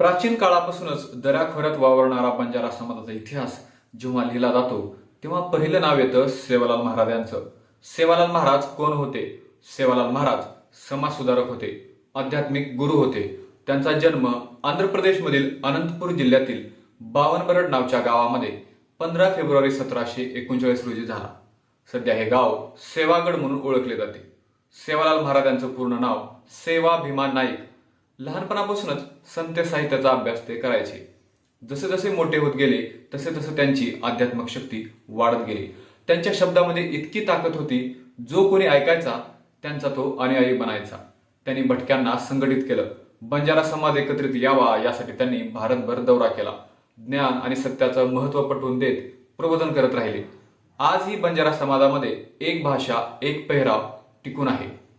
प्राचीन काळापासूनच दऱ्याखोऱ्यात वावरणारा बंजारा समाजाचा इतिहास जेव्हा लिहिला जातो तेव्हा पहिलं नाव येतं सेवालाल महाराज यांचं सेवालाल महाराज कोण होते? सेवालाल महाराज समाज सुधारक होते आध्यात्मिक गुरु होते. त्यांचा जन्म आंध्र प्रदेशमधील अनंतपूर जिल्ह्यातील बावनबरड नावच्या गावामध्ये पंधरा फेब्रुवारी सतराशे एकोणचाळीस रोजी झाला. सध्या हे गाव सेवागड म्हणून ओळखले जाते. सेवालाल महाराज यांचं पूर्ण नाव सेवा भीमा नाईक लहानपणापासूनच संत साहित्याचा अभ्यास ते करायचे. जसे जसे मोठे होत गेले तसे तसे त्यांची आध्यात्मिक शक्ती वाढत गेली. त्यांच्या शब्दामध्ये इतकी ताकद होती जो कोणी ऐकायचा त्यांचा तो अनुयायी बनायचा. त्यांनी भटक्यांना संघटित केलं. बंजारा समाज एकत्रित यावा यासाठी त्यांनी भारतभर दौरा केला. ज्ञान आणि सत्याचं महत्त्व पटवून देत प्रबोधन करत राहिले. आजही बंजारा समाजामध्ये एक भाषा एक पेहराव टिकून आहे.